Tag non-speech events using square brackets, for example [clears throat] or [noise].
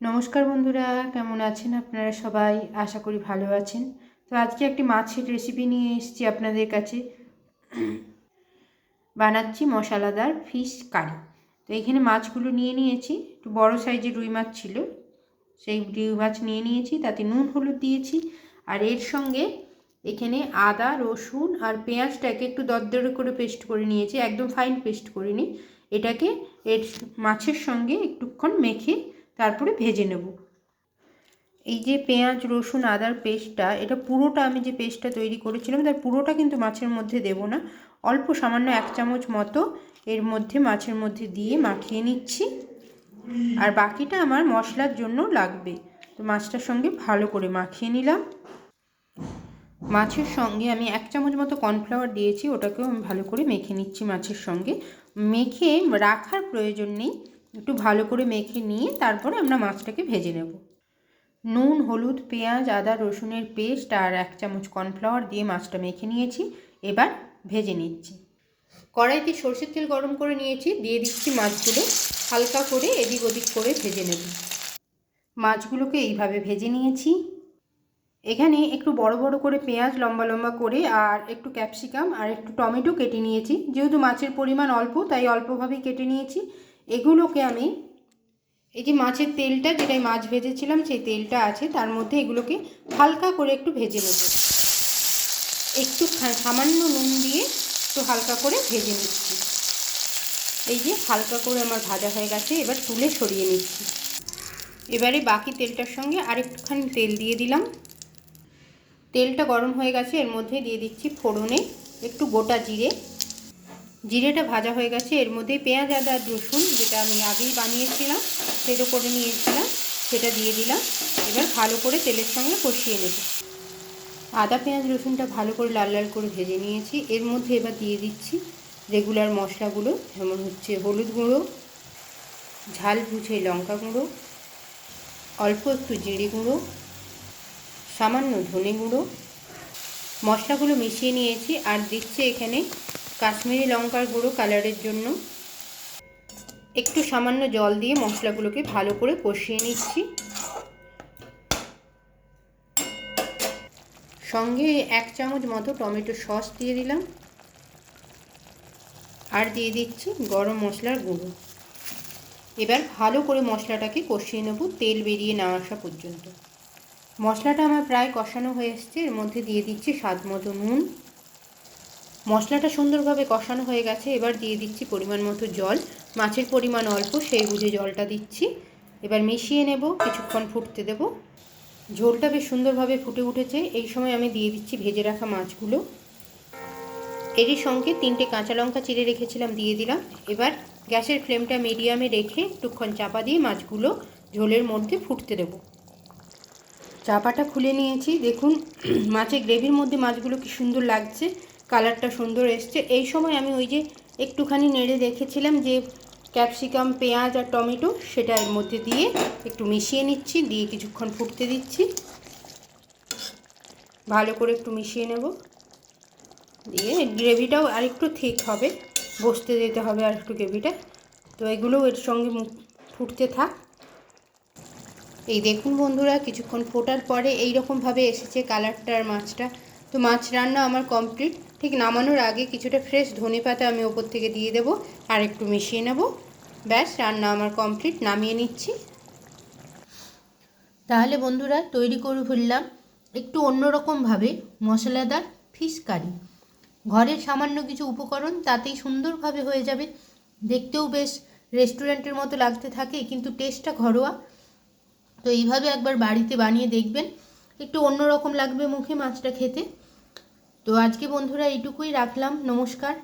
নমস্কার বন্ধুরা, কেমন আছেন আপনারা সবাই? আশা করি ভালো আছেন। তো আজকে একটি মাছের রেসিপি নিয়ে এসেছি আপনাদের কাছে। বানাচ্ছি মশলাদার ফিশ কারি তো এখানে মাছগুলো নিয়ে নিয়েছি। একটু বড় সাইজের রুই মাছ ছিল। সেই রুই মাছ নিয়ে নিয়েছি। তাতে নুন, হলুদ দিয়েছি। আর এর সঙ্গে এখানে আদা, রসুন আর পেঁয়াজটাকে একটু দরদরে করে পেস্ট করে নিয়েছি। একদম ফাইন পেস্ট করিনি। এটাকে এর মাছের সঙ্গে একটুক্ষণ মেখে তারপরে ভেজে নেব। এই যে পেঁয়াজ, রসুন, আদার পেস্টটা, এটা পুরোটা আমি যে পেস্টটা তৈরি করেছিলাম, তার পুরোটা কিন্তু মাছের মধ্যে দেব না। অল্প সামান্য এক চামচ মতো এর মধ্যে মাছের মধ্যে দিয়ে মাখিয়ে নিচ্ছি। আর বাকিটা আমার মশলার জন্য লাগবে। তো মাছটার সঙ্গে ভালো করে মাখিয়ে নিলাম। মাছের সঙ্গে আমি এক চামচ মতো কর্নফ্লাওয়ার দিয়েছি, ওটাকেও আমি ভালো করে মেখে নিচ্ছি মাছের সঙ্গে। মেখে রাখার প্রয়োজন নেই। একটু ভালো করে মেখে নিয়ে তারপরে আমরা মাছটাকে ভেজে নেব। নুন, হলুদ, পেঁয়াজ, আদা, রসুনের পেস্ট আর এক চামচ কর্নফ্লাওয়ার দিয়ে মাছটা মেখে নিয়েছি। এবার ভেজে নিচ্ছি। কড়াইতে সর্ষের তেল গরম করে নিয়েছি, দিয়ে দিচ্ছি মাছগুলো। হালকা করে এদিক ওদিক করে ভেজে নেব। মাছগুলোকে এইভাবে ভেজে নিয়েছি। এখানে একটু বড় বড় করে পেঁয়াজ লম্বা লম্বা করে আর একটু ক্যাপসিকাম আর একটু টমেটো কেটে নিয়েছি। যেহেতু মাছের পরিমাণ অল্প, তাই অল্পভাবেই কেটে নিয়েছি। এগুলোকে আমি, এই যে মাছের তেলটা যেটাই মাছ ভেজেছিলাম সেই তেলটা আছে, তার মধ্যে এগুলোকে হালকা করে একটু ভেজে নেব। একটু সামান্য নুন দিয়ে একটু হালকা করে ভেজে নিচ্ছি। এই যে হালকা করে আমার ভাজা হয়ে গেছে, এবার তুলে সরিয়ে নিচ্ছি। এবারে বাকি তেলটার সঙ্গে আরেকটুখানি তেল দিয়ে দিলাম। তেলটা গরম হয়ে গেছে, এর মধ্যে দিয়ে দিচ্ছি ফোড়নে একটু গোটা জিরে। জিরেটা ভাজা হয়ে গেছে। এর মধ্যে পেঁয়াজ আদা রসুন, যেটা আমি আগেই বানিয়েছিলাম, সেটা করে নিয়েছিলাম, সেটা দিয়ে দিলাম। এবার ভালো করে তেলের সঙ্গে কষিয়ে নেব। আদা, পেঁয়াজ, রসুনটা ভালো করে লাল লাল করে ভেজে নিয়েছি। এর মধ্যে এবার দিয়ে দিচ্ছি রেগুলার মশলাগুলো, যেমন হচ্ছে হলুদ গুঁড়ো, ঝাল বুঝে লঙ্কা গুঁড়ো, অল্প একটু জিরে গুঁড়ো, সামান্য ধনে গুঁড়ো। মশলাগুলো মিশিয়ে নিয়েছি। আর দিচ্ছে এখানে কাশ্মীরি লঙ্কার গুঁড়ো কালারের জন্য। একটু সামান্য জল দিয়ে মশলাগুলোকে ভালো করে কষিয়ে নিচ্ছি। সঙ্গে এক চামচ মতো টমেটো সস দিয়ে দিলাম। আর দিয়ে দিচ্ছি গরম মশলার গুঁড়ো। এবার ভালো করে মশলাটাকে কষিয়ে নেব, তেল বেরিয়ে না আসা পর্যন্ত। মশলাটা আমার প্রায় কষানো হয়ে এসছে, এর মধ্যে দিয়ে দিচ্ছি স্বাদ মতো নুন। মশলাটা সুন্দরভাবে কষানো হয়ে গেছে। এবার দিয়ে দিচ্ছি পরিমাণ মতো জল। মাছের পরিমাণ অল্প, সেই বুঝে জলটা দিচ্ছি। এবার মিশিয়ে নেব, কিছুক্ষণ ফুটতে দেব। ঝোলটা বেশ সুন্দরভাবে ফুটে উঠেছে। এই সময় আমি দিয়ে দিচ্ছি ভেজে রাখা মাছগুলো। এরই সঙ্গে তিনটে কাঁচা লঙ্কা চিড়ে রেখেছিলাম, দিয়ে দিলাম। এবার গ্যাসের ফ্লেমটা মিডিয়ামে রেখে একটুক্ষণ চাপা দিয়ে মাছগুলো ঝোলের মধ্যে ফুটতে দেবো। চাপাটা খুলে নিয়েছি। দেখুন, [clears throat] মাছের গ্রেভির মধ্যে মাছগুলো কি সুন্দর লাগছে। কালারটা সুন্দর এসছে। এই সময় আমি ওই যে একটুখানি নেড়ে রেখেছিলাম যে ক্যাপসিকাম, পেঁয়াজ আর টমেটো সেটা এর মধ্যে দিয়ে একটু মিশিয়ে নিচ্ছি, দিয়ে কিছুক্ষণ ফুটতে দিচ্ছি। ভালো করে একটু মিশিয়ে নেব। দিয়ে গ্রেভিটাও আরেকটু ঠিক হবে, বসতে দিতে হবে আর একটু গ্রেভিটা। তো এগুলো এর সঙ্গে ফুটতে থাক। এই দেখুন বন্ধুরা, কিছুক্ষণ ফোটার পরে এই রকমভাবে এসেছে কালারটা আর মাছটা। তো মাছ রান্না আমার কমপ্লিট। ঠিক নামানোর আগে কিছুটা ফ্রেশ ধনে পাতা আমি ওপর থেকে দিয়ে দেবো, আর একটু মিশিয়ে নেব। ব্যাস, রান্না আমার কমপ্লিট, নামিয়ে নিচ্ছি। তাহলে বন্ধুরা, তৈরি করে ফেললাম একটু অন্যরকমভাবে মশলাদার ফিশ কারি ঘরের সামান্য কিছু উপকরণ তাতেই সুন্দরভাবে হয়ে যাবে। দেখতেও বেশ রেস্টুরেন্টের মতো লাগতে থাকে, কিন্তু টেস্টটা ঘরোয়া। তো এইভাবে একবার বাড়িতে বানিয়ে দেখবেন। একটু অন্যরকম লাগবে মুখে মাছটা খেতে। তো আজকে বন্ধুরা এইটুকুই রাখলাম নমস্কার।